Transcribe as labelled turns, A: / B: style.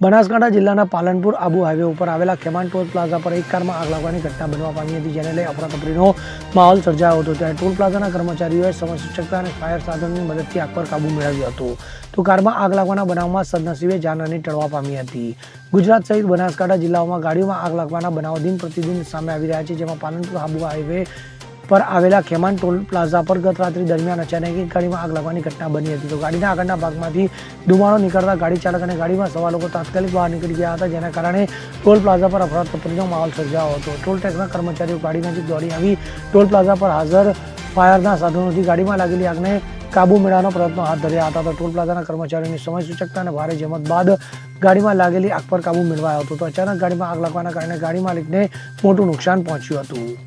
A: બનાસકાંઠા જિલ્લાના પાલનપુર આબુ હાઈવે ઉપર આવેલા ખેમાન ટોલ પ્લાઝા પર એક કારમાં આગ લાગવાની ઘટના બનવા પામી હતી, જેને લઈ અફરાતફરીનો માહોલ સર્જાયો હતો. ત્યારે ટોલ પ્લાઝાના કર્મચારીઓએ સમયસૂચકતા અને ફાયર સાધનની મદદથી આગ પર કાબુ મેળવ્યો હતો. તો કારમાં આગ લાગવાના બનાવમાં સદનસીબે જાનહાની ટળવા પામી હતી. ગુજરાત સહિત બનાસકાંઠા જિલ્લાઓમાં ગાડીઓમાં આગ લાગવાના બનાવો દિન પ્રતિદિન સામે આવી રહ્યા છે, જેમાં પાલનપુર આબુ હાઈવે પર આવેલા ખેમાન ટોલ પ્લાઝા પર ગત રાત્રિ દરમિયાન અચાનક એક ગાડીમાં આગ લાગવાની ઘટના બની હતી તો ગાડીના આગળના ભાગમાંથી ધુમાડો નીકળતા ગાડી ચાલક અને ગાડીમાં સવાર લોકો તાત્કાલિક બહાર નીકળી ગયા હતા જેના કારણે ટોલ પ્લાઝા પર અફરાતફરીનો માહોલ સર્જાયો હતો ટોલ ટેક્સના કર્મચારીઓ ગાડી નજીક દોડી આવી ટોલ પ્લાઝા પર હાજર ફાયરના સાધનોથી ગાડીમાં લાગેલી આગને કાબુ મેળવવાનો પ્રયત્નો હાથ ધર્યા હતા તો ટોલ પ્લાઝાના કર્મચારીઓની સમય સૂચકતા અને ભારે જહેમત બાદ ગાડીમાં લાગેલી આગ પર કાબુ મેળવાયો હતો તો અચાનક ગાડીમાં આગ લાગવાના કારણે ગાડી માલિકને મોટું નુકસાન પહોંચ્યું હતું